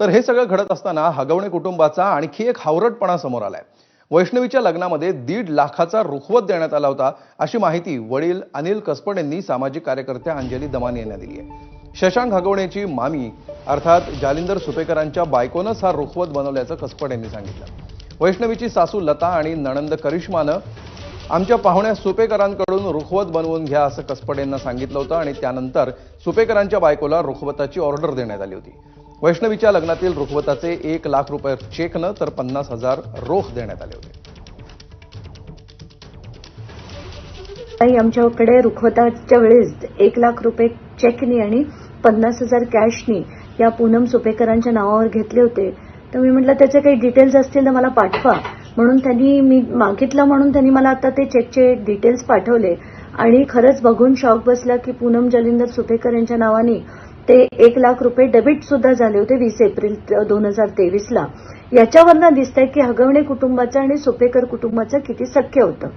तर हे सगळं घडत असताना हगवणे कुटुंबाचा आणखी एक हावरटपणा समोर आलाय. वैष्णवीच्या लग्नामध्ये दीड लाखाचा रुखवत देण्यात आला होता अशी माहिती वडील अनिल कसपड यांनी सामाजिक कार्यकर्त्या अंजली दमानी यांना दिली आहे. शशांक हगवणेची मामी अर्थात जालिंदर सुपेकरांच्या बायकोनंच हा रुखवत बनवल्याचं कसपड यांनी सांगितलं. वैष्णवीची सासू लता आणि नणंद करिश्मानं आमच्या पाहुण्या सुपेकरांकडून रुखवत बनवून घ्या असं कसपड यांना सांगितलं होतं आणि त्यानंतर सुपेकरांच्या बायकोला रुखवताची ऑर्डर देण्यात आली होती. वैष्णवीच्या लग्नातील रुखवताचे एक लाख रुपये चेकनं तर पन्नास हजार रोख देण्यात आले होते. ताई आमच्याकडे रुखवताच्या वेळेस एक लाख रुपये चेकनी आणि पन्नास हजार कॅशनी या पूनम सुपेकरांच्या नावावर घेतले होते. तर मी म्हटलं त्याचे काही डिटेल्स असतील तर मला पाठवा. म्हणून त्यांनी मी मागितलं म्हणून त्यांनी मला आता ते चेकचे डिटेल्स पाठवले. आणि खरंच बघून शॉक बसला की पूनम जलिंदर सुपेकर यांच्या नावाने ते एक लाख रुपये डेबिट सुद्धा झाले होते वीस एप्रिल दोन हजार तेवीसला. याच्यावरनं दिसतंय की हगवणे कुटुंबाचं आणि सुपेकर कुटुंबाचं किती सख्य होतं.